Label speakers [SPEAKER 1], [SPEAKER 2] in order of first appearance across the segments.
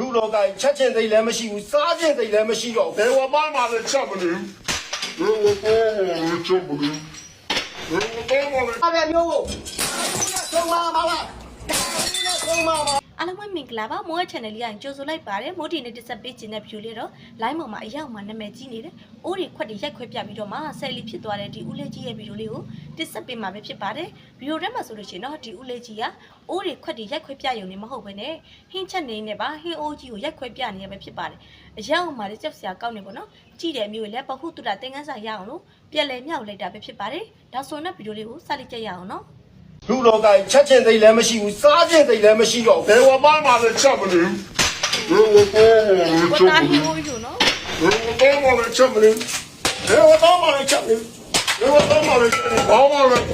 [SPEAKER 1] လူလောကကြီးချက်ချင်းသိလည်းမရှိဘူးစားချင်းသိလည်းမရှိတော့ဘယ်ဝပါမှလည်းချက်မလို့
[SPEAKER 2] ဘယ်လိုပေါ်လဲချက်မလို့ဘယ်လိုပေါ်လဲ
[SPEAKER 1] အဲ့ဒါမျိုးကိုဆုံးမပါလားဆုံးမပါ
[SPEAKER 3] အားလုံးပဲမင်္ဂလာပါမိုးရဲ့ channel လေးကကြိုဆိုလိုက်ပါတယ်မိုးဒီနေ့တက်ဆက်ပေးခြင်းတဲ့ view လေးတော့ line ပေါ်မှာအရောက်မှာနာမည်ကြီးနေတယ်။အိုးတွေခွက်တွေရိုက်ခွဲပြပြီးတော့မှဆယ်လီဖြစ်သွားတဲ့ဒီဦးလေးကြီးရဲ့ view လေးကိုတက်ဆက်ပေးမှာပဲဖြစ်ပါတယ်။ view ထဲမှာဆိုလို့ရှိရင်တော့ဒီဦးလေးကြီးကအိုးတွေခွက်တွေရိုက်ခွဲပြရုံနဲ့မဟုတ်ဘဲနဲ့ဟင်းချက်နေနဲ့ပါဟင်းအိုးကြီးကိုရိုက်ခွဲပြနေရပဲဖြစ်ပါတယ်။အရောက်မှာလည်းကြောက်စရာကောင်းနေပေါ့နော်။ကြည့်တယ်မျိုးလည်းပဟုတုတသင်္ကန်းစာရအောင်လို့ပြက်လဲမြောက်လိုက်တာပဲဖြစ်ပါတယ်။ဒါဆိုရင်တော့ view လေးကိုစလိုက်ကြရအောင်နော်
[SPEAKER 1] လူလောကကြီးချက်ချင်းသိလည်းမရှိဘူးစားချင်းသိလည်းမရှိတော့ဘယ်ဝပါမှလည်းချက်မလို့
[SPEAKER 2] ဘယ်လိုပေါ်လဲ။
[SPEAKER 3] ကို
[SPEAKER 2] ချက်
[SPEAKER 3] သား
[SPEAKER 2] မ
[SPEAKER 3] ဟင်း
[SPEAKER 2] လို့
[SPEAKER 3] အိုးကြီးကိုနော်
[SPEAKER 2] ဘယ်လိုပေါ်လဲချက်မလို့
[SPEAKER 1] ဘယ်ဝပါမှလည်းချက်မလို့ဘယ်ဝပါမှလည်းချက်မလို့ဘာမှလည်း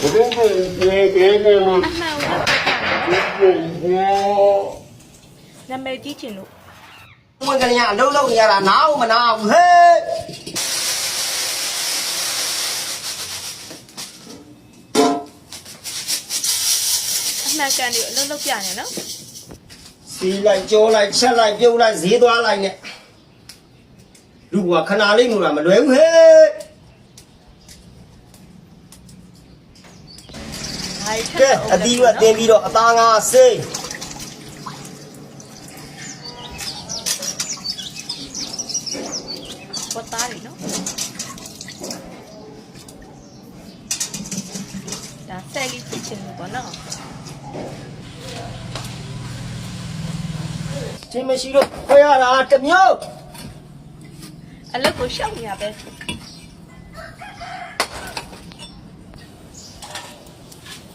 [SPEAKER 2] ဘယ်လိုပေါ်လဲဘယ်လိုပေါ်လဲ
[SPEAKER 3] အမှန်ကိုတော့နာမည်ကြီးချင်လို့
[SPEAKER 4] ဝင်ကလေးကအလုံးလုံးနေရတာနားအောင်မနာဘူးဟဲ့
[SPEAKER 3] အမှန်ကန်တွေအလုံးလုံးပြနေနော်
[SPEAKER 4] စီလိုက်ကြောလိုက်ချက်လိုက်ပြုတ်လိုက်ဈေးသွားလိုက်နဲ့လူကခဏလေးလို့လားမလွယ်ဘူးဟဲ့
[SPEAKER 3] ဒါရီထ
[SPEAKER 4] ကဲအတီးကတင်ပြီးတော့အသားငါစိတ်
[SPEAKER 3] ပေါ်သားတွေနော်ဒါဆယ်လီဖြစ်ချင်လို့ပေါ့နော်
[SPEAKER 4] ချင်းမရှိတော့ခွဲရတာတစ်မျိုး
[SPEAKER 3] အလုပ်ကိုရှောက်နေရပဲ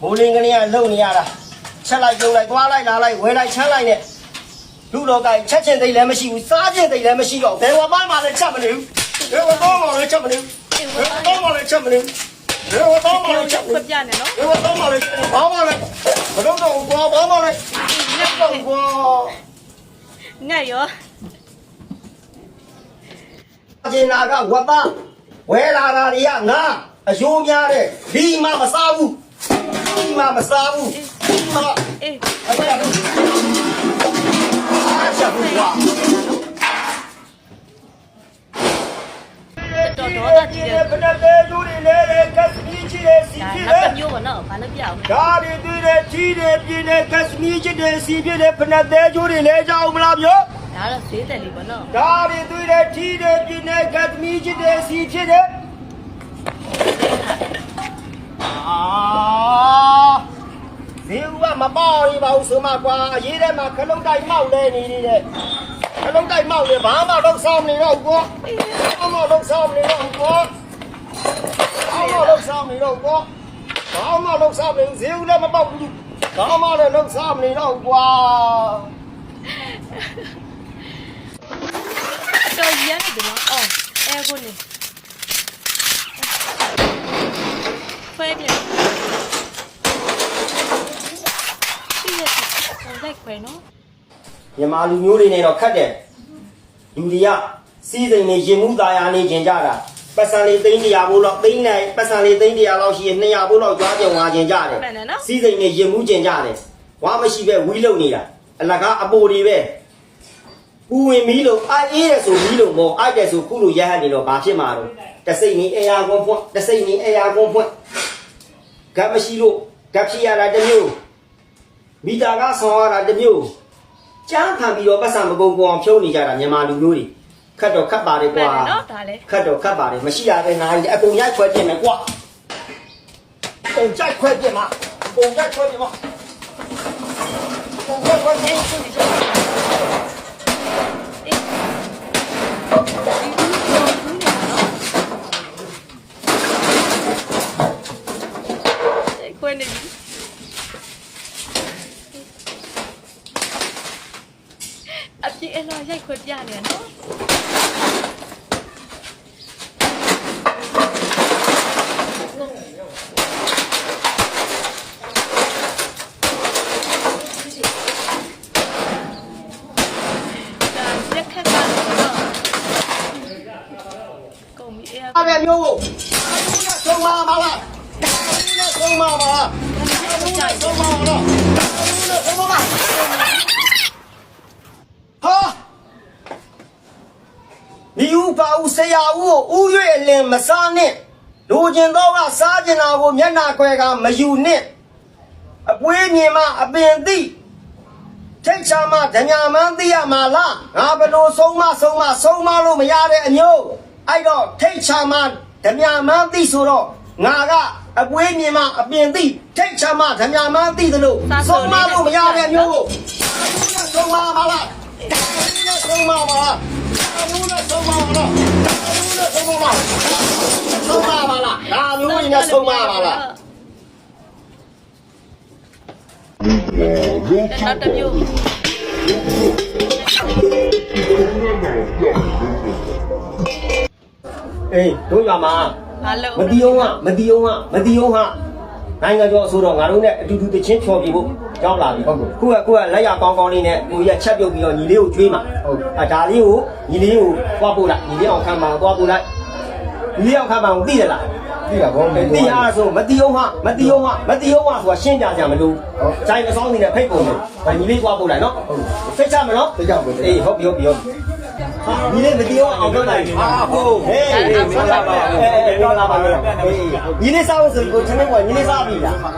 [SPEAKER 4] ဘိုးလင်းကလေးကလုံနေရတာချက်လိုက်ပြုတ်လိုက်သွားလိုက်လာလိုက်ဝဲလိုက်ချမ်းလိုက်နဲ့လူလောကကြီးချက်ချင်းသိလည်းမရှိဘူးစားချင်းသိလည်းမရှိတော့ဘယ်ဝပါမှလည်းချက်မလို့ဘယ်ဝပါမှလည်းချက်မလို့
[SPEAKER 3] အေး
[SPEAKER 4] ဘ
[SPEAKER 3] ဝ
[SPEAKER 4] ယ်
[SPEAKER 3] သား
[SPEAKER 4] ဝပါမှလည်းချက်မလို့ဘ ယ်ဝပါမှ
[SPEAKER 3] ကို
[SPEAKER 4] လည်းချက်မ
[SPEAKER 3] ခွ
[SPEAKER 4] လို့
[SPEAKER 3] ပြနေနော်
[SPEAKER 4] ဘယ်တော့မှလည်းဘာမှလည်းမလုပ်တော့ဘူးကွာဘာမှလည်းမလုပ်တော့ဘူးကွာ
[SPEAKER 3] ငက်ရော
[SPEAKER 4] အကျင်နာကဝတ်သားဝဲလာတာတွေကငါအယိုးများတဲ့ဒီမှမစားဘူးဒီမှမစားဘူးဒီမှ
[SPEAKER 3] အေး
[SPEAKER 4] အဲ့ဒါဘူးအားချက်ဘူးကွာ
[SPEAKER 3] တော်တော်တော်ကြီးတယ်
[SPEAKER 4] ဘယ်နဲ့သေးလူတွေလဲလဲကက်စမီချီတဲ့စီ
[SPEAKER 3] ဒါ
[SPEAKER 4] ချီ
[SPEAKER 3] လက်
[SPEAKER 4] တဲ့
[SPEAKER 3] တစ်မျိုးပေါ့နော်ဘာလို့ပြအောင်လဲ
[SPEAKER 4] ဓာရီတွေတဲ့ချီတဲ့ပြင်းတဲ့ကက်စမီချီတဲ့စီပြတဲ့ဘယ်နဲ့သေးကျိုးတွေလဲကြောက်မလားပြော
[SPEAKER 3] ဒါတော့ဈေးတယ်လေးပေါ့နော်
[SPEAKER 4] ဒါတွေတွေ့တဲ့ထီးတဲ့ပြင်းတဲ့ကတ်မီချစ်တဲ့စီဖြစ်တဲ့အာဇေဦးကမပေါ့ရပါဘူးဆိုမှကွာအ ရေးထဲမှာခလုံးတိုက်မောက်လဲနေနေတဲ့ခလုံးတိုက်မောက်နေဘာမှတော့ဆောင်းနေတော့ကွာဘာမှတော့ဆောင်းနေတော့ကွာဘာမှတော့ဆောင်းနေတော့ကွာဘာမှတော့ဆောင်းနေဇေဦးလည်းမပေါ့ဘူးဘာမှလည်းတော့ဆောင်းနေတော့ကွာ
[SPEAKER 3] တော်ကြီးရတယ်ဒီနော်အော်အဲကိုနေဖွဲတယ်ရှိရဟို လိုက်ခွဲနော်
[SPEAKER 4] မြန်မာလူမျိုးတွေနဲ့တော့ခတ်တယ်လူတွေကစီးစိမ်နေရင်မှုသားရနေကျင်ကြတာပတ်စံလေးသိန်း100ဘိုးလောက်သိန်းနိုင်ပတ်စံလေးသိန်း100လောက်ရှိရင်200ဘိုးလောက်ကြွားကြုံသွားကျင်ကြတယ်စီးစိမ်နေရင်မှုကျင်ကြတယ်ဝါမရှိပဲဝီးလုံနေတာအလကားအပိုတွေပဲပူဝင်မီးလို့အိုက်အေးရဆိုမီးလို့မောအိုက်တယ်ဆိုခုလိုရဟတ်နေတော့ဘာဖြစ်မှာတော့တစိမ့်နေအေယာကွန်ဖွင့်တစိမ့်နေအေယာကွန်ဖွင့်ဂတ်မရှိလို့ဂတ်ဖြစ်ရတာတစ်မျိုး မီတာကဆောင်းရတာတစ်မျိုးကျန်းခံပြီးတော့ပတ်စံမကုန်ကုန်အောင်ဖြုံးနေကြတာမြန်မာလူမျိုးတွေခတ်တော့ခတ်ပါတယ်
[SPEAKER 3] မှ
[SPEAKER 4] ကွာ
[SPEAKER 3] န်တယ်နော်ဒါလည်း
[SPEAKER 4] ခတ်တော့ခတ်ပါတယ်မရှိရတဲ့နိုင်အကုန်ရိုက်ခွဲပြစ်မယ်ကွာအကုန်ကြိုက်ခွဲပြစ်မှာအကုန်ကြိုက်ခွဲပြစ်မှာအကုန်ကြိုက်ခွဲပြစ်
[SPEAKER 3] ကို ဒီ
[SPEAKER 4] ဥပါဥဆရာဥကိုဥ၍အလင်မစားနဲ့လူကျင်တော့ကစားကျင်တာကိုမျက်နာခွဲကမယူနဲ့အပွေးမြင်မှအပင်သိထိတ်ချာမှဓညာမန်းသိရမှာလားငါဘလို့ဆုံးမဆုံးမဆုံးမလို့မရတဲ့အမျိုးအဲ့တော့ထိတ်ချာမှဓညာမန်းသိဆိုတော့ငါက အပွေးမြင်မှအပင်သိထိတ်ချာမှဓညာမန်းသိသလိုဆုံးမလို့မရတဲ့အမျိုးကိုဆုံးမပါလားဆုံးမပါလားဘူးနဲ့ဆုံးမပါလားဘူးနဲ့ဆုံးမပါလားဆုံးမပါလားဒါမျိုးကြီးနဲ့ဆုံးမပါလား
[SPEAKER 3] နောက်တစ်မျိုး
[SPEAKER 4] အေးတို့ရမှာ
[SPEAKER 3] ဘာလို့
[SPEAKER 4] မတီအောင်ကမတီအောင်ကမတီအောင်ကနိုင်ငံကျော်ဆိုတော့ငါတို့နဲ့အတူတူတချင်းချော်ပြဖို့ကြောက်လာပြီဟုတ်ခုကခုကလက်ရကောင်းကောင်းလေးနဲ့ကိုကြီးကချက်ပြုတ်ပြီးတော့ညီလေးကိုကျွေးမှာဟုတ်အဲဒါလေးကိုညီလေးကိုသွားပို့လိုက်ညီလေးအောင်ခံပါသွားပို့လိုက်ညီလေးအောင်ခံပါအောင်သိရလား
[SPEAKER 1] သိတာဘောမင်း
[SPEAKER 4] တီအားဆိုမတီအောင်ဟာမတီအောင်ဟာမတီအောင်ဟာဆိုတာရှင်းပြကြမလို့ဂျိုင်အဆောင်နေနဲ့ဖိတ်ကုန်တယ်ဒါညီလေးသွားပို့လိုက်နော်ဖိတ်ချမနော်
[SPEAKER 1] သိကြဘူး
[SPEAKER 4] အေးဟုတ်ပြီဟုတ်ပြီဟုတ်ပြီ ဟာညီလေးမတီအောင်အောင်တော့လိုက်ဟာဟုတ်ဟေးမင်္ဂလာပါအေးမင်္ဂလာပါညီလေးစားဖို့ဆိုကိုချင်းလေးကညီလေးစားပြီလား
[SPEAKER 5] ဘာ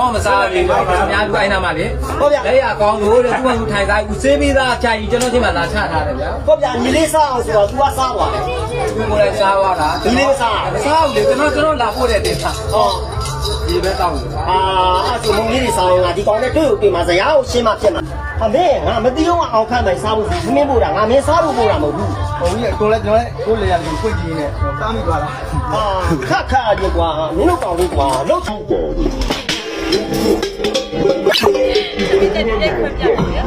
[SPEAKER 5] မှမစားဘူး။အများကြီးအိုင်းနာမှာလေ
[SPEAKER 4] ဟုတ်ဗျာ
[SPEAKER 5] လက်ရကောင်းလို့တဲ့သူ့ဘာသူထိုင်စားဦးစေးပြီးသားအချာကြီးကျွန်တော်ချင်းမှလာချထားတယ်ဗျာ
[SPEAKER 4] ဟုတ်ဗျာညီလေးစားအောင်ဆိုတော့ तू ကစားသွားတယ်။
[SPEAKER 5] သူကိုလည်းစားသွားတာ
[SPEAKER 4] ဒီလေးမစား
[SPEAKER 5] မစားဘူးလေကျွန်တော်ကျွန်တော်လာဖို့တဲ့တင်စား
[SPEAKER 4] ဟော
[SPEAKER 5] ဒီပဲတောက်လို့
[SPEAKER 4] အာအဲ့ဆိုမုံလေးတွေစားရင်ငါဒီကောင်နဲ့တွေ့ကိုတွေ့မှာဇရာကိုရှင်းမှဖြစ်မှာ အမေငါမတီးအောင်အောင်ခန့်မယ်စားဖို့မင်းပို့တာငါမင်းစားဖို့ပို့တာမဟုတ်ဘူး
[SPEAKER 1] ဘုံကြီးကိုလည်းကျွန်တော်လည်းကိုလေရတယ်ဖွင့်ကြည့်နေတားမိသွားတာ
[SPEAKER 4] ဟာခက်ခါကြီးကွာမင်းတို့ကောင်လေးကွာလောက်ချောက်ပါ
[SPEAKER 3] ဒီတဲ့ဒီတဲ့ခွင့်ပြပါဗျာ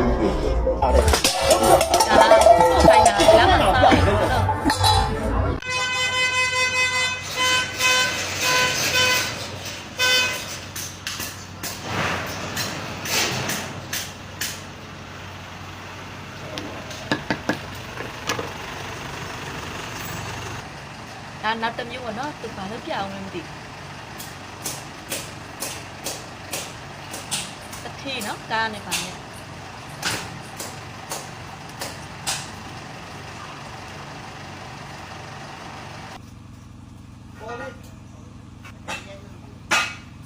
[SPEAKER 4] အော
[SPEAKER 3] င်လဲမသိဘူးတစ်ထီနော်ကားနဲ့ပါနဲ့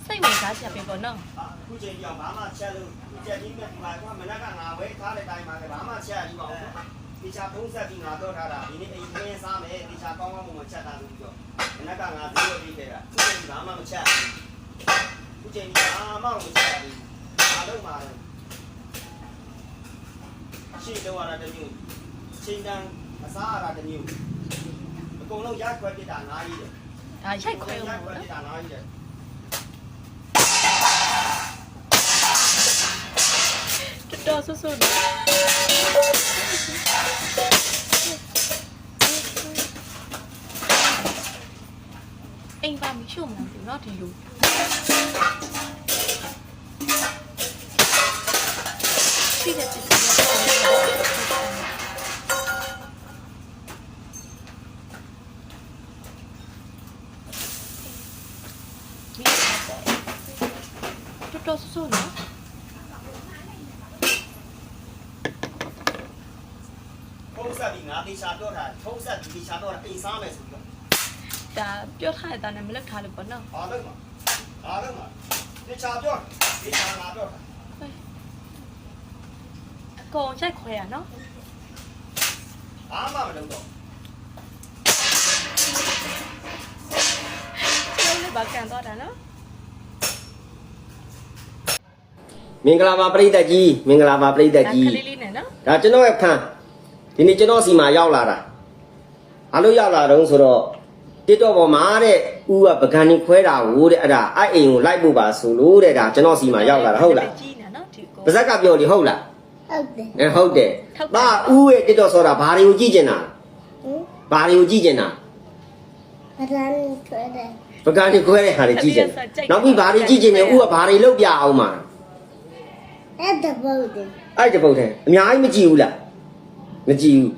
[SPEAKER 3] စိတ်ဝင်စားချက်ပဲပေါ့နော်
[SPEAKER 4] ခုချိန်ကြောင်ဘာမှချက်လို့ချက်ကြီးမဲ့ဒီမှာကွာမနက်ကငါဝဲထားတဲ့တိုင်းမှာလည်းဘာမှချက်ရည်ပါဘူးဒီချာဖုံးဆက်ပြီးငါတော့ထားတာဒီနေ့အိမ်ခင်းစားမယ်ဒီချာကောင်းကောင်းမွန်ချက်တာလို့ပြောမ နက်ကငါဇီးရပြီးခဲ့တာခုချိန်ဘာမှမချက်ခုချိန်ဘာမှမချက်ဘူးအားလုံးမှာရှင်းတော့ရတာတမျိုးချိန်တန်းအစားရတာတမျိုးအကုန်လုံးရက်ခွဲပြတာငါးကြီးတယ်
[SPEAKER 3] ဒါရိုက်ခွဲအောင်
[SPEAKER 4] ရက်ခွဲ
[SPEAKER 3] ပေါ့
[SPEAKER 4] ပြ
[SPEAKER 3] နော်
[SPEAKER 4] တာငါးကြီးတယ်
[SPEAKER 3] တော်တော်ဆူဆူ အိမ်ပါမရှုံမလားဘူးเนาะဒီလိုရှိတဲ့ပစ္စည်းတွေတော်တော်ဆူဆူနော်
[SPEAKER 4] ဖုံးဆက်ပြီးငါတေချာတော့တာဖုံးဆက်ပြီးတေချာတော့တာအိမ်စားမယ်ဆိုပြီးတော့ ီး
[SPEAKER 3] ဒါပြောထားတဲ့တန်းနဲ့မလက်ထားလို့ပေါ့နော်
[SPEAKER 4] ဘာလို့မဘာလို့မတေချာပြောတေချာငါပြောတာ
[SPEAKER 3] အကုန်ရိုက်ခွဲရနော်
[SPEAKER 4] ဘာမှမလုပ်တော့
[SPEAKER 3] ကျောင်းလေးပါကန်သွားတာနော်
[SPEAKER 4] မင်္ဂလာပါပရိသတ်ကြီးမင်္ဂလာပါပရိသတ်
[SPEAKER 3] ဒါ
[SPEAKER 4] ကြီး
[SPEAKER 3] ကလေးလေးနဲ့နော်
[SPEAKER 4] ဒါကျွန်တော်ရဲ့ဖန်ဒီနေ့ကျွန်တော်စီမှာရောက်လာတာဘာလို့ရောက်လာတော့ဆိုတော့ တစ်တော့ပေါ်မှာတဲ့ဦးကပကံနေခွဲတာဟိုတဲ့အဲ့ဒါအဲ့အိမ်ကိုလိုက်ဖို့ပါဆိုလို့တဲ့ဒါကျွန်တော်စီမှာရောက်လာတာဟုတ်လား
[SPEAKER 3] ကြီးနေနော်ဒီကို
[SPEAKER 4] ပါဇက်ကပြောလေဟုတ်လား
[SPEAKER 6] ဟုတ်တယ်
[SPEAKER 4] အဲဟုတ်တယ်
[SPEAKER 3] ဟုတ်တယ်
[SPEAKER 4] ဒါဦးရဲ့တစ်တော့ဆိုတာဘာတွေကိုကြည့်ကျင်တာ
[SPEAKER 6] ဟင်
[SPEAKER 4] ဘာတွေကိုကြည့်ကျင်တာ
[SPEAKER 6] အရန်ထွေးတယ်
[SPEAKER 4] ပကံနေခွဲတဲ့ဟာတွေကြည့်ကျင်တယ်နောက်ပြီးဘာတွေကြည့်ကျင်လဲဦးကဘာတွေလုပ်ပြအောင်မှာ
[SPEAKER 6] အဲ့ဒါဘုတ်တယ်
[SPEAKER 4] အဲ့ဒီပုတ်ထဲအများကြီးမကြည့်ဘူးလားမကြည့်ဘူး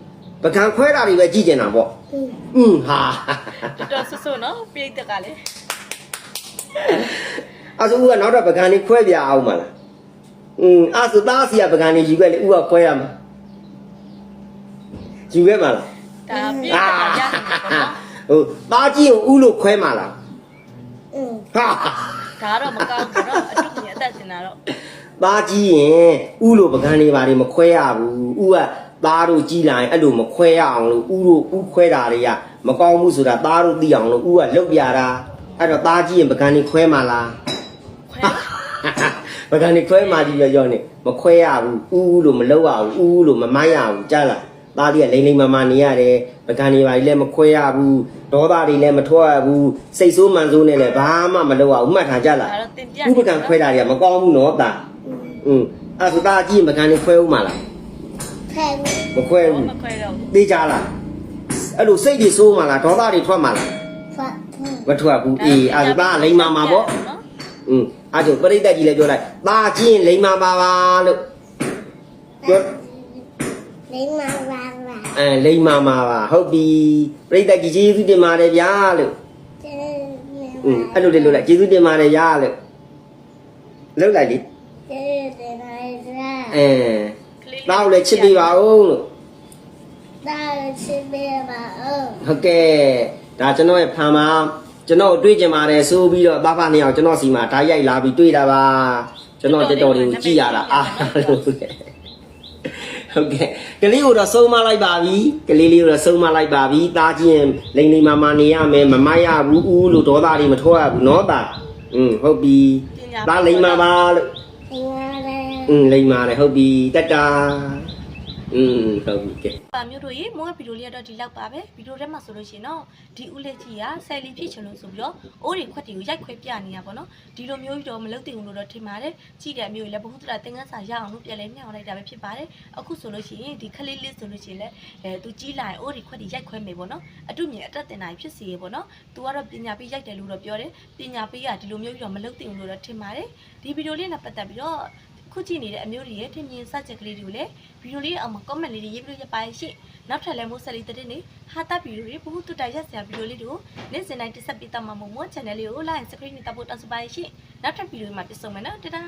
[SPEAKER 4] ပကံခွဲတာတွေပဲကြည့်ကျင်တာပေါ့
[SPEAKER 6] ဟင်
[SPEAKER 4] อืมဟာ
[SPEAKER 3] တော်တော်ဆူဆူနော်ပြိတ္တကလည်း
[SPEAKER 4] အဲ့ဆိုဦးကနောက်တော့ပကံလေးခွဲပြအောင်မလားอืมအဲ့ဆိုသားစီကပကံလေးယူခဲ့လေဦးကခွဲရမှာယူခဲ့မှာလား
[SPEAKER 3] ဒါပြည့်တာရတယ်ပေါ့နော်
[SPEAKER 4] ဟိုသားကြီးကိုဥလို့ခွဲမှာလား
[SPEAKER 6] อืม
[SPEAKER 4] ဟာ
[SPEAKER 3] ဒါတော့မကောင်းဘူးတော့အတုကြီးအသက်တင်တာတော့
[SPEAKER 4] သားကြီးရင်ဥလို့ပကံနေပါလေမခွဲရဘူးဥက သားတို့ကြီးလာရင်အဲ့လိုမခွဲရအောင်လို့ဥတို့ဥခွဲတာတွေကမကောင်းဘူးဆိုတာသားတို့သိအောင်လို့ဥကလုတ်ပြတာအဲ့တော့သားကြီးရင်ပကံနေခွဲမှာလား
[SPEAKER 3] ခွဲ
[SPEAKER 4] ပကံနေခွဲမှာကြီးပြောပြောနေမခွဲရဘူးဥဥလို့မလုတ်ရဘူးဥဥလို့မမိုက်ရဘူးကြားလားသားလေးကလိမ့်လိမ့်မမနေရတယ်ပကံနေပါလေလည်းမခွဲရဘူးဒေါသတွေလည်းမထွက်ရဘူးစိတ်ဆိုးမှန်ဆိုးနဲ့လည်းဘာမှမလုပ်ရဘူးမှတ်ထားကြလား
[SPEAKER 3] ဒါတော့တင်ပြ
[SPEAKER 4] ဥပကံခွဲတာတွေကမကောင်းဘူးနော်တာอืมအဲ့ဒါသားကြီးပကံနေခွဲဦးမှာလား
[SPEAKER 6] แพง
[SPEAKER 4] မခွဲဘူး
[SPEAKER 3] မခွဲတော့ဘူး
[SPEAKER 4] သိကြလားအဲ့လိုစိတ်တွေဆိုးမှာလားဒေါသတွေထွက်မှာလား
[SPEAKER 6] ฟัก
[SPEAKER 4] မထွက်ဘူးအေးအဲ့ဒါသားလိမ့်မာမှာပေါ့
[SPEAKER 3] နော်
[SPEAKER 4] อืมအဲ့ဒါပရိသတ်ကြီးလည်းပြောလိုက်သားကြီးရင်လိမ့်မာပါပါလို့ပြော
[SPEAKER 6] ลิ้นมาบาบา
[SPEAKER 4] အဲလိမ့်မာမှာပါဟုတ်ပြီပရိသတ်ကြီးကျေးဇူးတင်ပါတယ်ဗျာလို့
[SPEAKER 6] เจอ
[SPEAKER 4] อืมအဲ့လိုလေးလို့လိုက်ကျေးဇူးတင်ပါတယ်ဗျာလို့လောက်လိုက်လေ
[SPEAKER 6] เจอเดี๋ยวไหนได้
[SPEAKER 4] အဲ သားကိုလည်းချစ်ပေးပါဦးလို့
[SPEAKER 6] သားကိုချစ်ပေးပါဦး
[SPEAKER 4] ဟုတ်ကဲ့ဒါကျွန်တော်ရဲ့ဖန်မှာကျွန်တော်တွေ့ကြပါတယ်ဆိုပြီးတော့ဘာဘာနှစ်ယောက်ကျွန်တော်စီမှာဓာတ်ရိုက်လာပြီးတွေ့တာပါကျွန်တော်တက်တော်တွေကိုကြည်ရတာအားလို့ဟုတ်ကဲ့ကလေးကိုတော့စုံမလိုက်ပါပြီကလေးလေးကိုတော့စုံမလိုက်ပါပြီသားချင်းလိန်လိန်မာမာနေရမယ်မမရဘူးဦးလို့ဒေါသတွေမထွက်ရဘူးနော်သားอืมဟုတ်ပြီသားလိန်မာပါလို့ อืมလိန်မာတယ်ဟုတ်ပြီတက်တာอืมဟုတ်ပြီကဲ
[SPEAKER 3] ပါမျိုးတို့ရေမိုးဗီဒီယိုလေးကတော့ဒီလောက်ပါပဲဗီဒီယိုထဲမှာဆိုလို့ရှိရင်တော့ဒီဦးလေးကြီးကဆယ်လီဖြစ်ချင်လို့ဆိုပြီးတော့အိုးတွေခွက်တွေကိုရိုက်ခွဲပြနေတာပေါ့နော်ဒီလိုမျိုးကြီးတော့မလုပ်တင်ဘူးလို့တော့ထင်ပါတယ်ကြည့်တဲ့အမျိုးကြီးလည်းဘ ഹു တရသင်္ကန်းစာရအောင်လို့ပြန်လဲမျှော်လိုက်တာပဲဖြစ်ပါတယ်အခုဆိုလို့ရှိရင်ဒီခလေးလေးဆိုလို့ရှိရင်လည်းအဲသူကြီးလာရင်အိုးတွေခွက်တွေရိုက်ခွဲမယ်ပေါ့နော်အတုမြင်အတက်တင်တာဖြစ်စီရေပေါ့နော်သူကတော့ပညာပေးရိုက်တယ်လို့တော့ပြောတယ်ပညာပေးကဒီလိုမျိုးကြီးတော့မလုပ်တင်ဘူးလို့တော့ထင်ပါတယ်ဒီဗီဒီယိုလေးနဲ့ပတ်သက်ပြီးတော့ ခုကြည့်နေတဲ့အမျိုးတွေရဲ့ထင်မြင်စချက်ကလေးတွေကိုလည်းဗီဒီယိုလေးအောက်မှာ comment လေးတွေရေးပြီးတော့ရပါရှင့်နောက်ထပ်လည်းမိုးဆက်လေးတဲ့နေဟာတာဗီဒီယိုတွေဘ ഹു တူတာရက်စရာဗီဒီယိုလေးတွေကိုနေ့စဉ်တိုင်းတက်ဆက်ပေးတတ်မှာမို့မို့ channel လေးကို like subscribe နဲ့တပ်ဖို့တောင်းဆိုပါရှင့်နောက်ထပ်ဗီဒီယိုမှာပြန်ဆုံမယ်နော်တဒါ